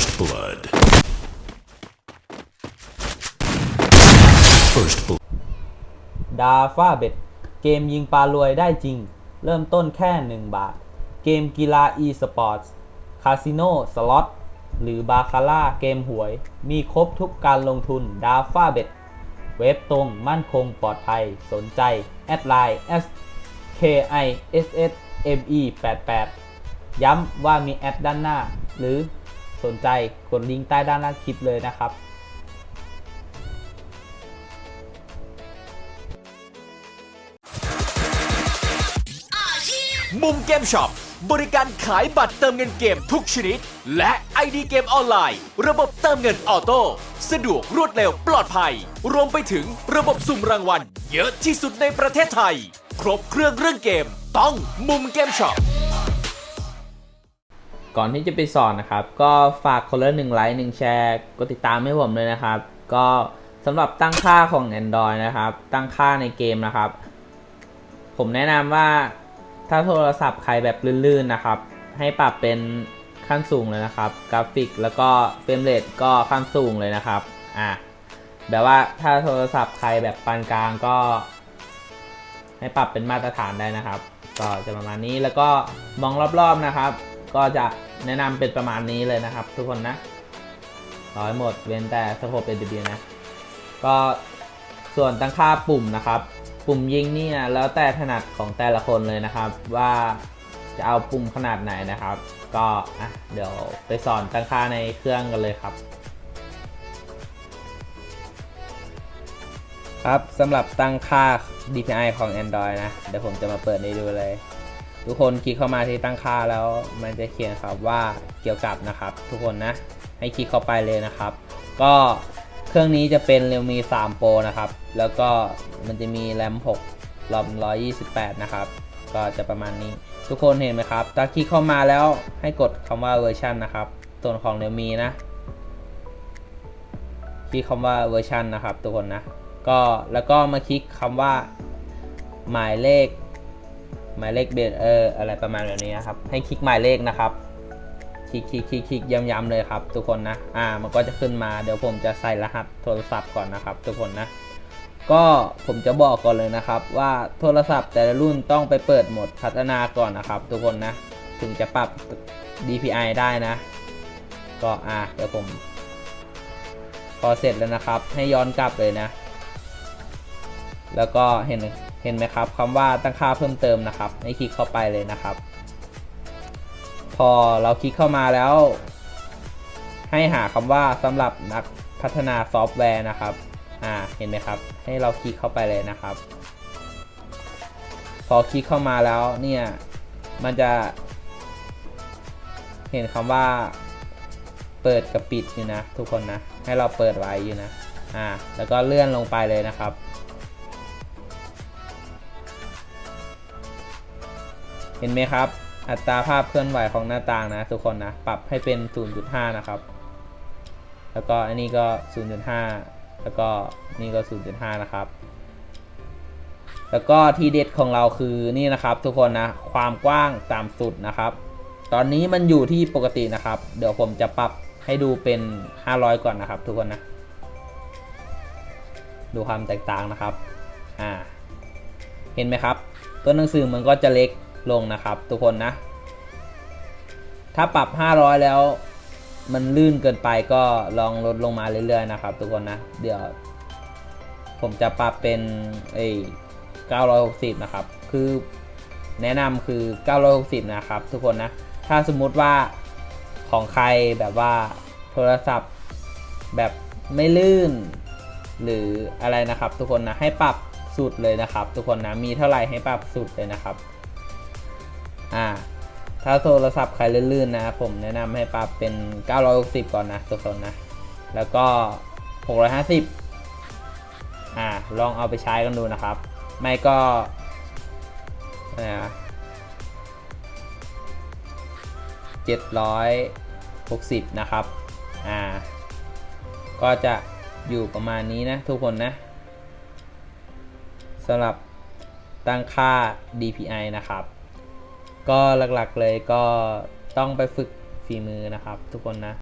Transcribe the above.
First blood. First blood. ดาฟ้าเบ็ดเกมยิงปลารวยได้จริง เริ่มต้นแค่ 1 บาท เกมกีฬา e-sports คาสิโนสล็อต หรือบาคาร่าเกมหวย มีครบทุกการลงทุนดาฟ้าเบ็ดเว็บตรงมั่นคงปลอดภัยสนใจ แอดไลน์ s k i s s m e 8 8ย้ำว่ามีแอดด้านหน้า หรือ สนใจกดลิงก์ใต้ด้านล่างคลิปเลยนะครับมุมเกมช็อปบริการขายบัตรเติมเงินเกมทุกชนิด และ ID เกมออนไลน์ ระบบเติมเงินออโต้สะดวกรวดเร็วปลอดภัย รวมไปถึงระบบสุ่มรางวัล เยอะที่สุดในประเทศไทย ครบเครื่องเรื่องเกม ต้องมุมเกมช็อป ก่อนที่จะไปสอนนะครับ ก็ฝากคนละหนึ่งไลค์หนึ่งแชร์กดติดตามให้ผมเลยนะครับ ก็สำหรับตั้งค่าของ Android นะครับ ตั้งค่าในเกมนะครับ ผมแนะนำว่าถ้าโทรศัพท์ใครแบบลื่นๆนะครับ ให้ปรับเป็นขั้นสูงเลยนะครับ กราฟิกแล้วก็เฟรมเรทก็ขั้นสูงเลยนะครับอ่าแบบว่าถ้าโทรศัพท์ใครแบบปานกลางก็ ให้ปรับเป็นมาตรฐานได้นะครับ ก็จะประมาณนี้แล้วก็มองรอบๆนะครับ ก็จะแนะนำเป็นประมาณนี้เลยนะครับ ทุกคนนะร้อยหมดเว้นแต่สโคป ADB นะ ก็ส่วนตั้งค่าปุ่มนะครับ ปุ่มยิงเนี่นะแล้วแต่ถนัดของแต่ละคนเลยนะครับ ว่าจะเอาปุ่มขนาดไหนนะครับ ก็อะเดี๋ยวไปสอนตั้งค่าในเครื่องกันเลยครับ ครับสำหรับตั้งค่า DPI ของ Android นะ เดี๋ยวผมจะมาเปิดให้ดูเลย ทุกคนคลิกเข้ามาที่ตั้งค่าแล้วมันจะเขียนครับว่าเกี่ยวกับนะครับ ทุกคนนะให้คลิกเข้าไปเลยนะครับ ก็เครื่องนี้จะเป็น Realme 3 Pro นะครับ แล้วก็มันจะมี RAM 6 ROM 128 นะครับ ก็จะประมาณนี้ทุกคนเห็นไหมครับ ถ้าคลิกเข้ามาแล้วให้กดคำว่าเวอร์ชันนะครับ ส่วนของ Realme นะคลิกคำว่าเวอร์ชันนะครับ ทุกคนนะ ก็แล้วก็มาคลิกคำว่าหมายเลข หมายเลขเบสเอออะไรประมาณแบบนี้นะครับ ให้คลิกหมายเลขนะครับ คลิกคลิกคลิกคลิกย้ำๆเลยครับทุกคนนะ อ่า มันก็จะขึ้นมา เดี๋ยวผมจะใส่รหัสโทรศัพท์ก่อนนะครับ ทุกคนนะ ก็ผมจะบอกก่อนเลยนะครับ ว่าโทรศัพท์แต่ละรุ่นต้องไปเปิดโหมดพัฒนาก่อนนะครับ ทุกคนนะ ถึงจะปรับ DPI ได้นะ ก็อ่าเดี๋ยวผมพอเสร็จแล้วนะครับ ให้ย้อนกลับเลยนะ แล้วก็เห็น เห็นไหมครับคำว่าตั้งค่าเพิ่มเติมนะครับให้คลิกเข้าไปเลยนะครับ พอเราคลิกเข้ามาแล้ว ให้หาคำว่าสำหรับนักพัฒนาซอฟต์แวร์นะครับอ่าเห็นไหมครับ ให้เราคลิกเข้าไปเลยนะครับ พอคลิกเข้ามาแล้วเนี่ยมันจะ เห็นคำว่า เปิดกับปิดอยู่นะ ทุกคนนะ ให้เราเปิดไว้อยู่นะอ่าแล้วก็เลื่อนลงไปเลยนะครับ เห็นไหมครับ อัตราภาพเคลื่อนไหวของหน้าต่างนะทุกคนนะปรับให้เป็น 0.5 นะครับ แล้วก็อันนี้ก็ 0.5 แล้วก็นี่ก็ 0.5 นะครับ แล้วก็ทีเด็ดของเราคือนี่นะครับ ทุกคนนะความกว้างต่ำสุดนะครับ ตอนนี้มันอยู่ที่ปกตินะครับ เดี๋ยวผมจะปรับให้ดูเป็น 500 ก่อนนะครับ ทุกคนนะ ดูความแตกต่างนะครับ อ่า เห็นไหมครับ ตัวหนังสือมันก็จะเล็ก ลงนะครับ ทุกคนนะ ถ้าปรับ 500 แล้วมันลื่นเกินไปก็ลองลดลงมาเรื่อยๆนะครับ ทุกคนนะ เดี๋ยว ผมจะปรับเป็นไอ้960 นะครับ คือแนะนำคือ 960 นะครับ ทุกคนนะ ถ้าสมมุติว่าของใครแบบว่าโทรศัพท์แบบไม่ลื่นหรืออะไรนะครับ ทุกคนนะให้ปรับสุดเลยนะครับ ทุกคนนะมีเท่าไหร่ให้ปรับสุดเลยนะครับ อ่าถ้าโทรศัพท์ใครลื่นๆนะผมแนะนำให้ปรับเป็น 960 ก่อนนะทุกคนนะ แล้วก็ 650 อ่าลองเอาไปใช้กันดูนะครับ ไม่ก็อะไรนะ760 นะครับ อ่า ก็จะอยู่ประมาณนี้นะทุกคนนะสำหรับตั้งค่า DPI นะครับ ก็หลักๆเลยก็ต้องไปฝึกฝีมือนะครับ ทุกคนนะ